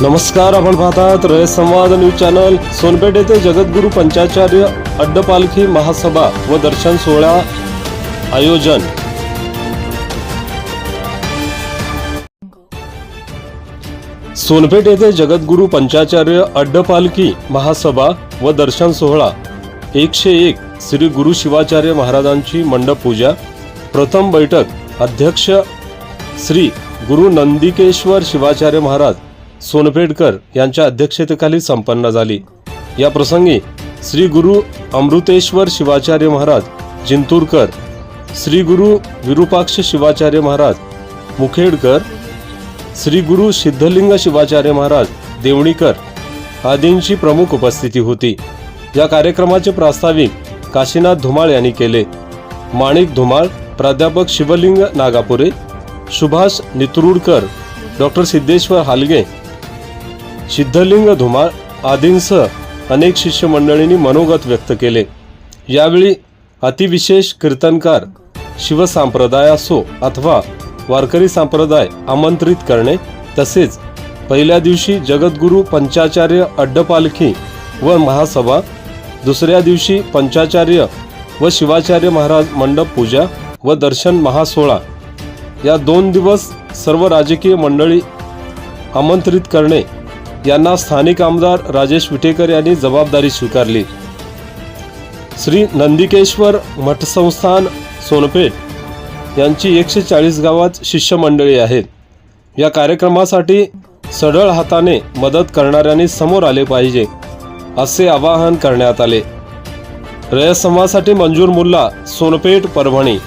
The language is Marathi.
नमस्कार आपण पाहतात रयत संवाद न्यूज चॅनल. सोनपेठ येथे जगद्गुरु पंचाचार्य अड्डपालखी महासभा व दर्शन सोहळा आयोजन. सोनपेठ येथे जगद्गुरु पंचाचार्य अड्डपालखी महासभा व दर्शन सोहळा. एकशे एक श्री गुरु शिवाचार्य महाराजांची मंडप पूजा प्रथम बैठक अध्यक्ष श्री गुरु नंदिकेश्वर शिवाचार्य महाराज. सोनपेडकर यांच्या अध्यक्षतेखाली संपन्न झाली. या प्रसंगी श्री गुरु अमृतेश्वर शिवाचार्य महाराज जिंतूरकर श्री गुरु विरूपाक्ष शिवाचार्य महाराज मुखेडकर श्री गुरु सिद्धलिंग शिवाचार्य महाराज देवणीकर आदींची प्रमुख उपस्थिती होती. या कार्यक्रमाचे प्रास्ताविक काशीनाथ धुमाळ यांनी केले. माणिक धुमाळ प्राध्यापक शिवलिंग नागापुरे सुभाष नितरुडकर डॉक्टर सिद्धेश्वर हालगे सिद्धलिंग धुमाळ आदींसह अनेक शिष्यमंडळींनी मनोगत व्यक्त केले. यावेळी अतिविशेष कीर्तनकार शिवसंप्रदाय असो अथवा वारकरी संप्रदाय आमंत्रित करणे तसेच पहिल्या दिवशी जगद्गुरू पंचाचार्य अड्डपालखी व महासभा दुसऱ्या दिवशी पंचाचार्य व शिवाचार्य महाराज मंडप पूजा व दर्शन महासोळा. या दोन दिवस सर्व राजकीय मंडळी आमंत्रित करणे यांना स्थानिक आमदार राजेश विटेकर यांनी जबाबदारी स्वीकारली. श्री नंदिकेश्वर मठसंस्थान सोनपेठ यांची एकशे चाळीस गावात शिष्यमंडळी आहेत. या कार्यक्रमासाठी सढळ हाताने मदत करणाऱ्यांनी समोर आले पाहिजे असे आवाहन करण्यात आले. रयत मंजूर मुल्ला सोनपेठ परभणी.